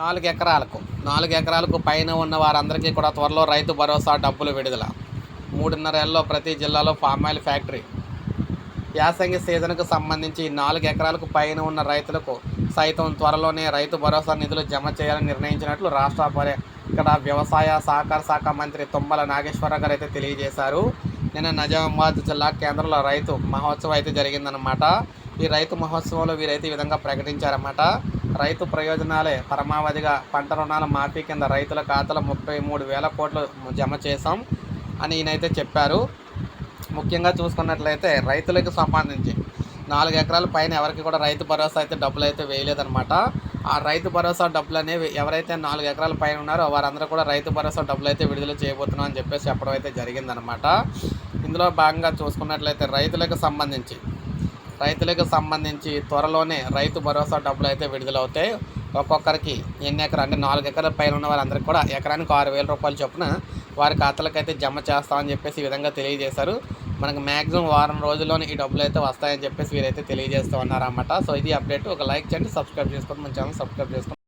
నాలుగు ఎకరాలకు నాలుగు ఎకరాలకు పైన ఉన్న వారందరికీ కూడా త్వరలో రైతు భరోసా డబ్బులు విడుదల. మూడున్నరేళ్ళలో ప్రతి జిల్లాలో ఫామ్ ఆయిల్ ఫ్యాక్టరీ. యాసంగి సీజన్కు సంబంధించి నాలుగు ఎకరాలకు పైన ఉన్న రైతులకు సైతం త్వరలోనే రైతు భరోసా నిధులు జమ చేయాలని నిర్ణయించినట్లు రాష్ట్ర ఇక్కడ వ్యవసాయ సహకార శాఖ మంత్రి తుమ్మల నాగేశ్వరరావు గారు అయితే తెలియజేశారు. నిన్న నిజామాబాద్ జిల్లా కేంద్రంలో రైతు మహోత్సవం అయితే జరిగిందనమాట ఈ రైతు మహోత్సవంలో వీరైతే ఈ విధంగా ప్రకటించారన్నమాట. రైతు ప్రయోజనాలే. పరమావధిగా పంట రుణాల మాఫీ కింద రైతుల ఖాతాలో ముప్పై మూడు వేల కోట్లు జమ చేశాం అని ఈయనైతే చెప్పారు. ముఖ్యంగా చూసుకున్నట్లయితే రైతులకు సంబంధించి నాలుగు ఎకరాల పైన ఎవరికి కూడా రైతు భరోసా అయితే డబ్బులు అయితే వేయలేదన్నమాట. ఆ రైతు భరోసా డబ్బులు అనేవి ఎవరైతే నాలుగు ఎకరాల పైన ఉన్నారో వారందరూ కూడా రైతు భరోసా డబ్బులు అయితే విడుదల చేయబోతున్నాం అని చెప్పేసి చెప్పడం అయితే జరిగిందనమాట ఇందులో భాగంగా చూసుకున్నట్లయితే రైతులకు సంబంధించి రైతులకు సంబంధించి త్వరలోనే రైతు భరోసా డబ్బులు అయితే విడుదలవుతాయి. ఒక్కొక్కరికి ఎన్ని ఎకరా అంటే నాలుగు ఎకరాల పైన ఉన్న వారందరికీ కూడా ఎకరానికి ఆరు వేల రూపాయలు చొప్పున వారి ఖాతాలకు అయితే జమ చేస్తామని చెప్పేసి ఈ విధంగా తెలియజేశారు. మనకు మ్యాక్సిమం వారం రోజుల్లోనే ఈ డబ్బులు అయితే వస్తాయని చెప్పేసి వీరైతే తెలియజేస్తూ ఉన్నారన్నమాట. సో ఇది అప్డేట్. ఒక లైక్ చేయండి సబ్స్క్రైబ్ చేసుకోండి. మన ఛానల్ సబ్స్క్రైబ్ చేసుకోండి.